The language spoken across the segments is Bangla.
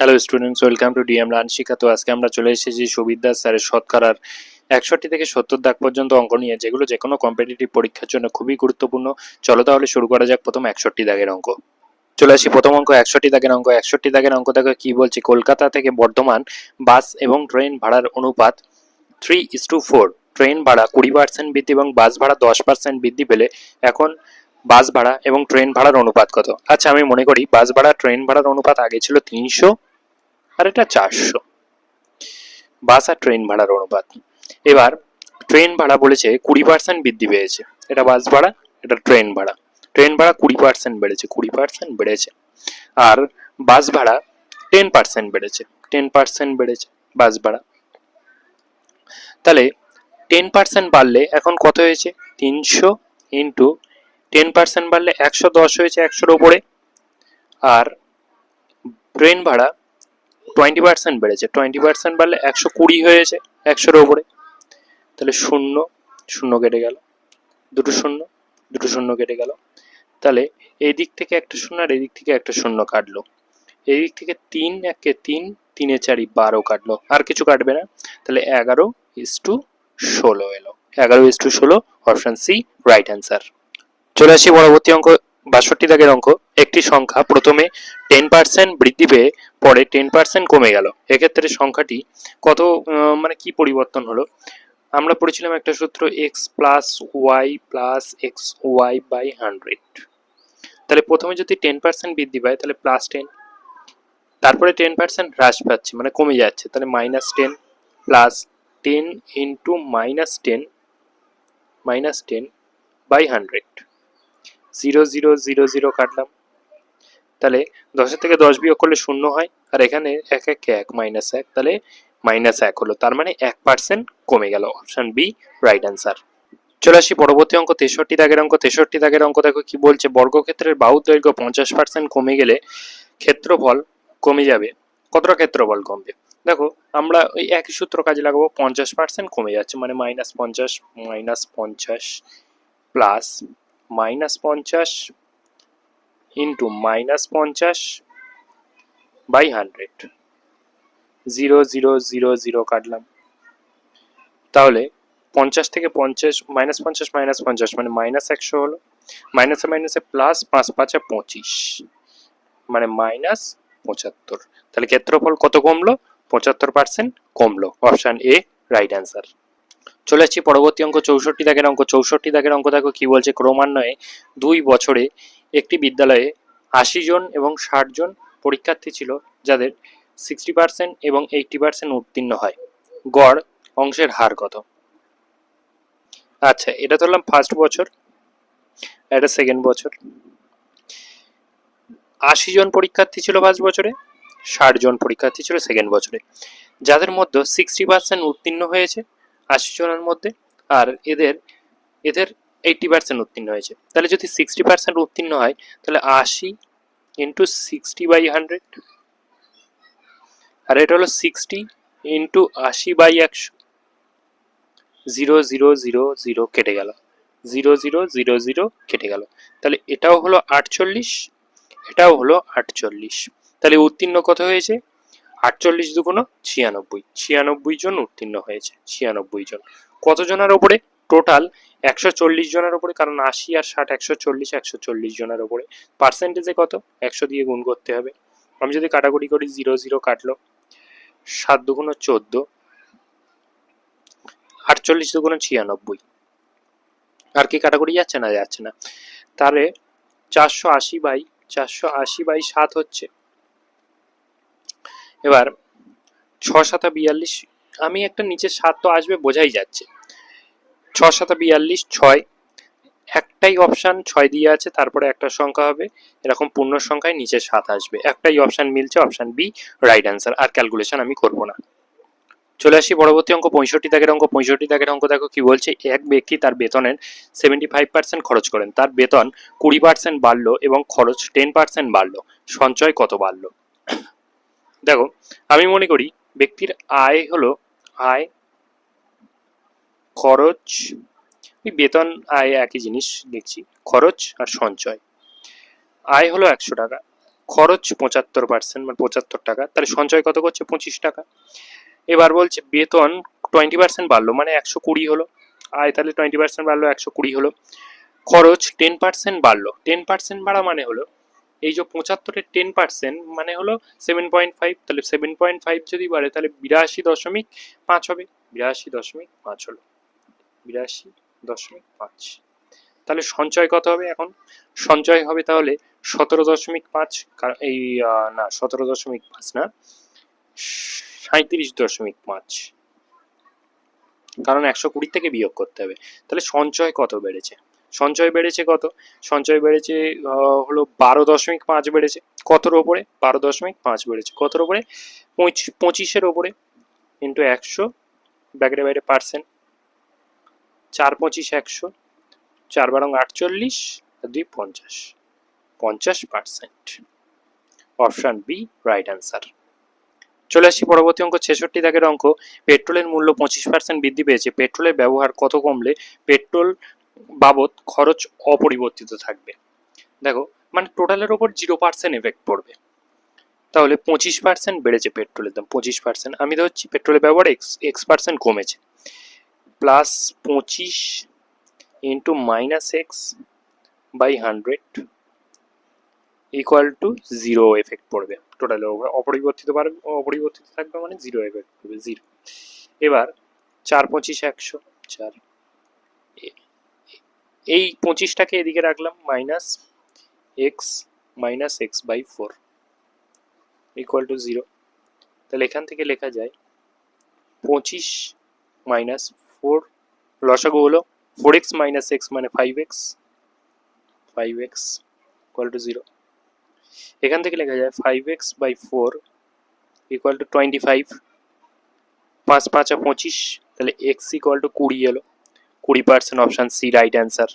Hello students welcome to DM learn শিক্ষা তো আজকে আমরা চলে এসেছি সুবিদ্যা স্যারের শতকরার একষট্টি থেকে সত্তর দাগ পর্যন্ত অঙ্ক নিয়ে, যেগুলো যে কোনো কম্পিটিটিভ পরীক্ষার জন্য খুবই গুরুত্বপূর্ণ। চলো তাহলে শুরু করা যাক প্রথম একষট্টি দাগের অঙ্ক। চলে আসি প্রথম অঙ্ক, একষট্টি দাগের অঙ্ক। একষট্টি দাগের অঙ্ক দেখো কি বলছে। কলকাতা থেকে বর্ধমান বাস এবং ট্রেন ভাড়ার অনুপাত three is to four train ভাড়া কুড়ি পার্সেন্ট বৃদ্ধি এবং বাস ভাড়া দশ পার্সেন্ট বৃদ্ধি পেলে এখন বাস ভাড়া এবং ট্রেন ভাড়ার অনুপাত কত? আচ্ছা আমি মনে করি বাস ভাড়া, ট্রেন ভাড়ার অনুপাত আগে ছিল তিনশো আর এটা চারশো। বাস আর ট্রেন ভাড়ার অনুপাত। এবার ট্রেন ভাড়া বলেছে কুড়ি পার্সেন্ট বৃদ্ধি পেয়েছে। এটা বাস ভাড়া, এটা ট্রেন ভাড়া। ট্রেন ভাড়া কুড়ি পার্সেন্ট বেড়েছে, কুড়ি পার্সেন্ট বেড়েছে। আর বাস ভাড়া টেন পার্সেন্ট বেড়েছে টেন পার্সেন্ট বেড়েছে বাস ভাড়া। তাহলে টেন পার্সেন্ট বাড়লে এখন কত হয়েছে? তিনশো ইন্টু টেন পার্সেন্ট বাড়লে একশো দশ হয়েছে একশোর ওপরে আর ট্রেন ভাড়া টোয়েন্টি পার্সেন্ট বেড়েছে। টোয়েন্টি পার্সেন্ট বাড়লে একশো কুড়ি হয়েছে একশোর ওপরে। তাহলে শূন্য শূন্য কেটে গেল। দুটো শূন্য দুটো শূন্য কেটে গেল। তাহলে এই দিক থেকে একটা শূন্য আর এই দিক থেকে একটা শূন্য কাটলো। এই দিক থেকে তিন, একে তিন, তিনে চারি বারো কাটলো। আর কিছু কাটবে না। তাহলে এগারো ইস টু ষোলো এলো। এগারো ইস টু ষোলো অপশন সি রাইট অ্যান্সার চলে আসি পরবর্তী অঙ্ক। বাষট্টি দাগের অঙ্ক, একটি সংখ্যা প্রথমে টেন পার্সেন্ট বৃদ্ধি পেয়ে পরে টেন পার্সেন্ট কমে গেল। এক্ষেত্রে সংখ্যাটি কত মানে কি পরিবর্তন হলো? আমরা পড়েছিলাম একটা সূত্র X plus Y plus X Y by hundred তাহলে প্রথমে যদি টেন পার্সেন্ট বৃদ্ধি পায়, তাহলে প্লাস টেন তারপরে টেন পার্সেন্ট হ্রাস পাচ্ছে মানে কমে যাচ্ছে, তাহলে minus ten plus ten into minus ten minus ten by hundred zero zero zero zero কাটলাম। তাহলে দশের থেকে দশ বিয়োগ করলে শূন্য হয়, আর এখানে এক এক এক মাইনাস এক, তাহলে মাইনাস এক হলো। তার মানে এক পার্সেন্ট কমে গেল। অপশন বি রাইট অ্যান্সার চলে আসি পরবর্তী অঙ্ক, তেষট্টি দাগের অঙ্ক। তেষট্টি দাগের অঙ্ক দেখো কি বলছে। বর্গক্ষেত্রের বাহুর দৈর্ঘ্য পঞ্চাশ পার্সেন্ট কমে গেলে ক্ষেত্রফল কমে যাবে। কতটা ক্ষেত্রফল কমবে? দেখো, আমরা ওই একই সূত্র কাজে লাগাবো। পঞ্চাশ পার্সেন্ট কমে যাচ্ছে মানে মাইনাস পঞ্চাশ মাইনাস পঞ্চাশ প্লাস মাইনাস পঞ্চাশ ইন্টু মাইনাস পঞ্চাশ by hundred zero zero zero zero কাটলাম। তাহলে পঞ্চাশ থেকে পঞ্চাশ মাইনাস পঞ্চাশ মাইনাস পঞ্চাশ মানে মাইনাস একশো হলো। মাইনাসে মাইনাসে প্লাস পাঁচ পাঁচে পঁচিশ। মানে মাইনাস পঁচাত্তর। তাহলে ক্ষেত্রফল কত কমলো? পঁচাত্তর পার্সেন্ট কমলো। অপশান এ রাইট অ্যান্সার চলে আসছি পরবর্তী অঙ্ক চৌষট্টি দাগের অঙ্ক। চৌষট্টি দাগের অঙ্ক দেখো কি বলছে? ক্রমান্বয়ে দুই বছরে একটি বিদ্যালয়ে আশি জন এবং ষাট জন পরীক্ষার্থী ছিল, যাদের সিক্সটি পার্সেন্ট এবং এইটটি পার্সেন্ট উত্তীর্ণ হয়। গড় অংশের হার কত? আচ্ছা এটা ধরলাম ফার্স্ট বছর, এটা সেকেন্ড বছর। আশি জন পরীক্ষার্থী ছিল ফার্স্ট বছরে, ষাট জন পরীক্ষার্থী ছিল সেকেন্ড বছরে। যাদের মধ্যে সিক্সটি পার্সেন্ট উত্তীর্ণ হয়েছে আশি জনের মধ্যে, আর এদের এদের এইটটি পার্সেন্ট উত্তীর্ণ হয়েছে। তাহলে যদি সিক্সটি পার্সেন্ট উত্তীর্ণ হয়, তাহলে আশি ইন্টু সিক্সটি বাই হান্ড্রেড আর এটা হলো সিক্সটি ইন্টু আশি বাই একশো। জিরো জিরো জিরো জিরো কেটে গেল। জিরো জিরো জিরো জিরো কেটে গেল। তাহলে এটাও হলো আটচল্লিশ, এটাও হলো আটচল্লিশ। তাহলে উত্তীর্ণ কত হয়েছে? আটচল্লিশ দুগুণ ছিয়ানব্বই। ছিয়ানব্বই জন উত্তীর্ণ হয়েছে, ছিয়ানব্বই জন। কতজনের ওপরে? টোটাল একশো চল্লিশ জনের ওপরে, কারণ আশি আর ষাট, একশো চল্লিশ একশো চল্লিশ জনের ওপরে। পার্সেন্টেজে কত? একশো দিয়ে গুণ করতে হবে। আমি যদি কাটাকুটি করি জিরো জিরো কাটলো। সাত দুগুণ চোদ্দ। আটচল্লিশ দুগুণ ছিয়ানব্বই। আর কি কাটাকুটি যাচ্ছে না যাচ্ছে না। তাহলে চারশো আশি বাই, চারশো আশি বাই সাত হচ্ছে। এবার ছ সাতা বিয়াল্লিশ, আমি একটা নিচের সাত তো আসবে, বোঝাই যাচ্ছে। ছ সাতা বিয়াল্লিশ, ছয়। একটাই অপশান ছয় দিয়ে আছে, তারপরে একটা সংখ্যা হবে, এরকম পূর্ণ সংখ্যায় নিচে সাত আসবে। একটাই অপশান মিলছে অপশান বি রাইট অ্যান্সার আর ক্যালকুলেশন আমি করব না। চলে আসি পরবর্তী অঙ্ক, পঁয়ষট্টি দাগের অঙ্ক। পঁয়ষট্টি দাগের অঙ্ক দেখো কি বলছে, এক ব্যক্তি তার বেতনের সেভেন্টি ফাইভ পার্সেন্ট খরচ করেন। তার বেতন কুড়ি পার্সেন্ট বাড়লো এবং খরচ টেন পার্সেন্ট বাড়লো। সঞ্চয় কত বাড়লো? দেখো, আমি মনে করি ব্যক্তির আয় হলো আয়, খরচ বেতন আয় একই জিনিস দেখছি, খরচ আর সঞ্চয়। আয় হলো একশো টাকা, খরচ পঁচাত্তর পার্সেন্ট মানে পঁচাত্তর টাকা, তাহলে সঞ্চয় কত করছে? পঁচিশ টাকা। এবার বলছে বেতন টোয়েন্টি পার্সেন্ট বাড়লো মানে একশো কুড়ি হলো। আয় তাহলে টোয়েন্টি পার্সেন্ট বাড়লো, একশো কুড়ি হলো। খরচ টেন পার্সেন্ট বাড়লো। টেন পার্সেন্ট বাড়া মানে হলো এই যে পঁচাত্তরের টেন পার্সেন্ট মানে হলো সেভেন পয়েন্ট ফাইভ তাহলে সেভেন পয়েন্ট ফাইভ যদি বাড়ে, তাহলে বিরাশি দশমিক পাঁচ হবে। বিরাশি দশমিক পাঁচ হলো। বিরাশি দশমিক পাঁচ। তাহলে সঞ্চয় কত হবে এখন? সঞ্চয় হবে তাহলে সতেরো দশমিক পাঁচ এই না, সতেরো দশমিক পাঁচ না সাঁত্রিশ দশমিক পাঁচ। কারণ একশো কুড়ি থেকে বিয়োগ করতে হবে। তাহলে সঞ্চয় কত বেড়েছে? সঞ্চয় বেড়েছে কত? সঞ্চয় বেড়েছে হলো বারো দশমিক পাঁচ বেড়েছে। কতর ওপরে? বারো দশমিক পাঁচ বেড়েছে। কতর ওপরে? পঁচিশ, পঁচিশের ওপরে। ইন্টু একশো ব্যাকের বাইরে পার্সেন্ট। চার পঁচিশ একশো, চার বারং আটচল্লিশ, আর দুই পঞ্চাশ। পঞ্চাশ percent. Option B, right answer. চলে আসি পরবর্তী অঙ্ক, ছেষট্টি দাগের অঙ্ক। পেট্রোলের মূল্য পঁচিশ পার্সেন্ট বৃদ্ধি পেয়েছে। পেট্রোলের ব্যবহার কত কমলে? পেট্রোল বাবদ খরচ অপরিবর্তিত থাকবে। দেখো মানে টোটালের ওপর জিরো পার্সেন্ট এফেক্ট পড়বে। তাহলে পঁচিশ পার্সেন্ট বেড়েছে পেট্রোলের দাম, পঁচিশ পার্সেন্ট আমি ধরছি পেট্রোলের ব্যবহার এক্স এক্স পার্সেন্ট কমেছে। প্লাস পঁচিশ into minus x by hundred equal to zero effect পড়বে। টোটাল অপরিবর্তিত পারবে অপরিবর্তিত থাকবে মানে জিরো এফেক্ট পড়বে জিরো এবার চার পঁচিশ একশো, চার এই পঁচিশটাকে এদিকে রাখলাম minus x minus x by four equal to zero তাহলে এখান থেকে লেখা যায়, পঁচিশ মাইনাস ফোর লসাগু হলো ফোর এক্স মাইনাস এক্স মানে five x five x equal to zero এখান থেকে লেখা যায় five x by four equal to twenty five পাঁচ পাঁচা পঁচিশ, তাহলে এক্স ইকুয়াল টু কুড়ি এলো। কুড়ি percent option C right answer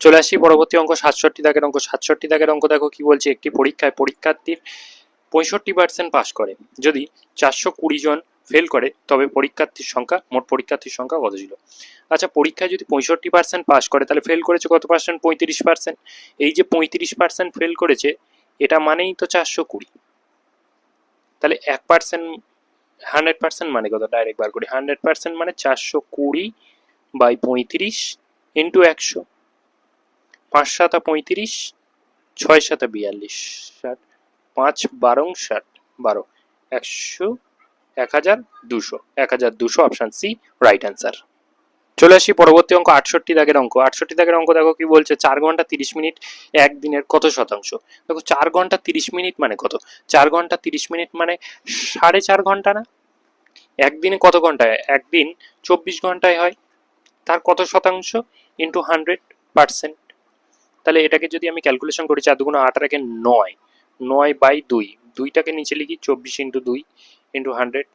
চলে আসি পরবর্তী অঙ্ক, সাতষট্টি দাগের অঙ্ক। সাতষট্টি দাগের অঙ্ক দেখো কি বলছে? একটি পরীক্ষায় পরীক্ষার্থীর পঁয়ষট্টি পার্সেন্ট পাস করে। যদি চারশো কুড়ি জন ফেল করে, তবে পরীক্ষার্থীর সংখ্যা, মোট পরীক্ষার্থীর সংখ্যা কত ছিল? আচ্ছা পরীক্ষায় যদি পঁয়ষট্টি পার্সেন্ট পাস করে, তাহলে ফেল করেছে কত পার্সেন্ট পঁয়ত্রিশ পার্সেন্ট এই যে পঁয়ত্রিশ পার্সেন্ট ফেল করেছে, এটা মানেই তো চারশো কুড়ি। তাহলে এক পার্সেন্ট হান্ড্রেড পার্সেন্ট মানে কত? ডাইরেক্ট বার করি। হান্ড্রেড পার্সেন্ট মানে চারশো কুড়ি বাই পঁয়ত্রিশ ইন্টু একশো। পাঁচ সাতা পঁয়ত্রিশ, ছয় সাতা বিয়াল্লিশ, ষাট, পাঁচ বারং ষাট, বারো, একশো, এক হাজার দুশো। এক হাজার দুশো অপশান সি, রাইট অ্যান্সার। চলে আসি পরবর্তী অঙ্ক, আটষট্টি দাগের অঙ্ক। আটষট্টি দাগের অঙ্ক দেখো কি বলছে, চার ঘণ্টা তিরিশ মিনিট একদিনের কত শতাংশ? দেখো চার ঘণ্টা তিরিশ মিনিট মানে কত? চার ঘণ্টা তিরিশ মিনিট মানে সাড়ে চার ঘণ্টা না? একদিনে কত ঘন্টায়? একদিন চব্বিশ ঘন্টায় হয়। তার কত শতাংশ ইন্টু হান্ড্রেড পার্সেন্ট তাহলে এটাকে যদি আমি ক্যালকুলেশন করি, চার দুগুণ আট রাখে নয় নয় বাই দুই, দুইটাকে নিচে লিখি চব্বিশ ইন্টু দুই ইন্টু হান্ড্রেড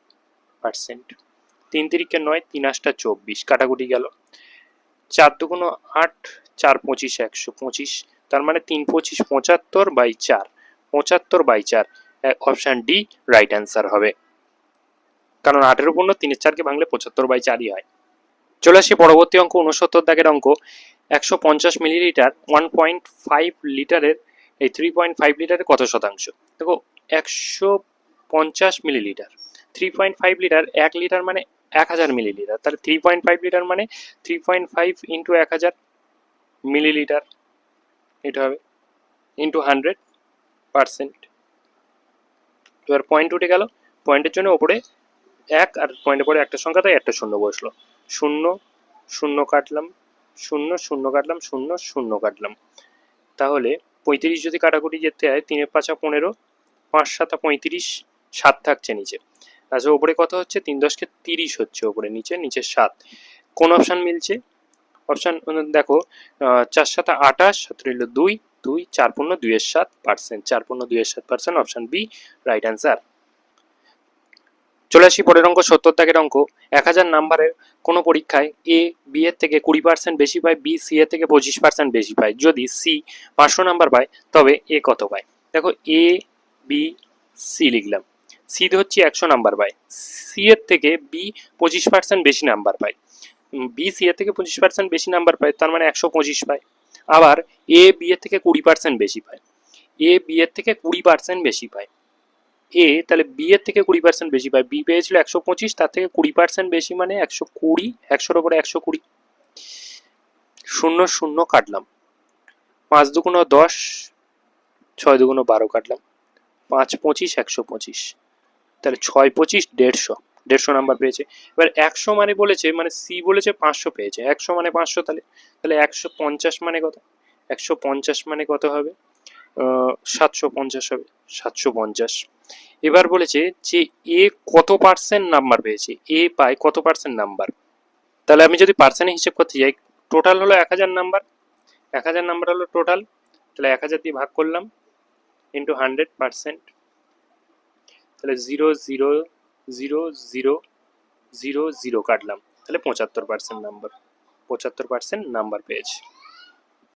পার্সেন্ট তিন তিরিকে নয়, তিন আটটা চব্বিশ, কাটাকুটি গেল। চার দুগুণ আট, চার পঁচিশ, একশো পঁচিশ, তার মানে তিন পঁচিশ পঁচাত্তর বাই চার, পঁচাত্তর বাই চার অপশান ডি রাইট অ্যান্সার হবে। কারণ আটের পূর্ণ তিনের চারকে ভাঙলে পঁচাত্তর বাই চারই হয়। চলে আসি পরবর্তী অঙ্ক উনসত্তর দাগের অঙ্ক। একশো পঞ্চাশ মিলিলিটার ওয়ান পয়েন্ট ফাইভ লিটারের, এই থ্রি পয়েন্ট ফাইভ লিটারের কত শতাংশ? দেখো, একশো পঞ্চাশ millilitre. Three point five litre, এক লিটার মানে এক হাজার মিলিলিটার। তাহলে থ্রি পয়েন্ট ফাইভ লিটার মানে থ্রি পয়েন্ট ফাইভ ইন্টু এক হাজার মিলিলিটার। এটা হবে ইন্টু হান্ড্রেড পার্সেন্ট এবার পয়েন্ট উঠে গেল। পয়েন্টের জন্য ওপরে এক আর পয়েন্টের পরে একটা সংখ্যা, তাই একটা শূন্য বসল। শূন্য শূন্য কাটলাম, শূন্য শূন্য কাটলাম, শূন্য শূন্য কাটলাম। তাহলে পঁয়ত্রিশ যদি কাটাকুটি যেতে হয়, তিনের পাঁচা পনেরো, পাঁচ, সাতা পঁয়ত্রিশ, সাত থাকছে নিচে। আচ্ছা ওপরে কত হচ্ছে? তিন দশকে তিরিশ হচ্ছে ওপরে, নিচে নিচে সাত। কোন অপশান মিলছে? অপশান দেখো চার, সাতা আঠাশ সাত রইল দুই দুই, চার পূর্ণ দুইয়ের সাত পার্সেন্ট, চার পূর্ণ দুইয়ের সাত percent, option B, right answer. চলে আসি পরের অঙ্ক, সত্তর দাগের অঙ্ক, এক হাজার নাম্বারের কোনো পরীক্ষায় এ বি এর থেকে কুড়ি পার্সেন্ট বেশি পায় বি সি এর থেকে পঁচিশ পার্সেন্ট বেশি পায়। যদি সি পাঁচশো নাম্বার পায়, তবে এ কত পায়? দেখো এ বি সি লিখলাম। সি হচ্ছে একশো নাম্বার পায়। সি এর থেকে বি পঁচিশ পার্সেন্ট বেশি নাম্বার পায়। বি সি এর থেকে পঁচিশ পার্সেন্ট বেশি নাম্বার পায়, তার মানে একশো পঁচিশ পায়। আবার এ বি এর থেকে কুড়ি পার্সেন্ট বেশি পায়। এ বি এর থেকে কুড়ি পার্সেন্ট বেশি পায়। এ, তাহলে বি এর থেকে কুড়ি পার্সেন্ট বেশি পায়। বি পেয়েছিল একশো পঁচিশ, তার থেকে কুড়ি পার্সেন্ট বেশি মানে একশো কুড়ি, একশোর ওপরে একশো কুড়ি। শূন্য শূন্য কাটলাম। পাঁচ দুগুণ দশ, ছয় দুগুণ বারো কাটলাম। পাঁচ পঁচিশ, একশো পঁচিশ। তাহলে ছয় পঁচিশ, দেড়শো। দেড়শো নাম্বার পেয়েছে। এবার একশো মানে বলেছে মানে সি বলেছে পাঁচশো পেয়েছে। একশো মানে পাঁচশো, তাহলে তাহলে একশো পঞ্চাশ মানে কত? একশো পঞ্চাশ মানে কত হবে? সাতশো পঞ্চাশ হবে, সাতশো পঞ্চাশ। এবার বলেছে যে এ কত পার্সেন্ট নাম্বার পেয়েছে? এ পায় কত পার্সেন্ট নাম্বার তাহলে আমি যদি পার্সেন্টে হিসেব করতে যাই টোটাল হলো এক হাজার নাম্বার এক হাজার নাম্বার হলো টোটাল তাহলে এক হাজার দিয়ে ভাগ করলাম ইন্টু হান্ড্রেড পার্সেন্ট তাহলে zero zero zero zero zero zero কাটলাম। তাহলে পঁচাত্তর পার্সেন্ট নাম্বার পঁচাত্তর পার্সেন্ট নাম্বার পেয়েছে।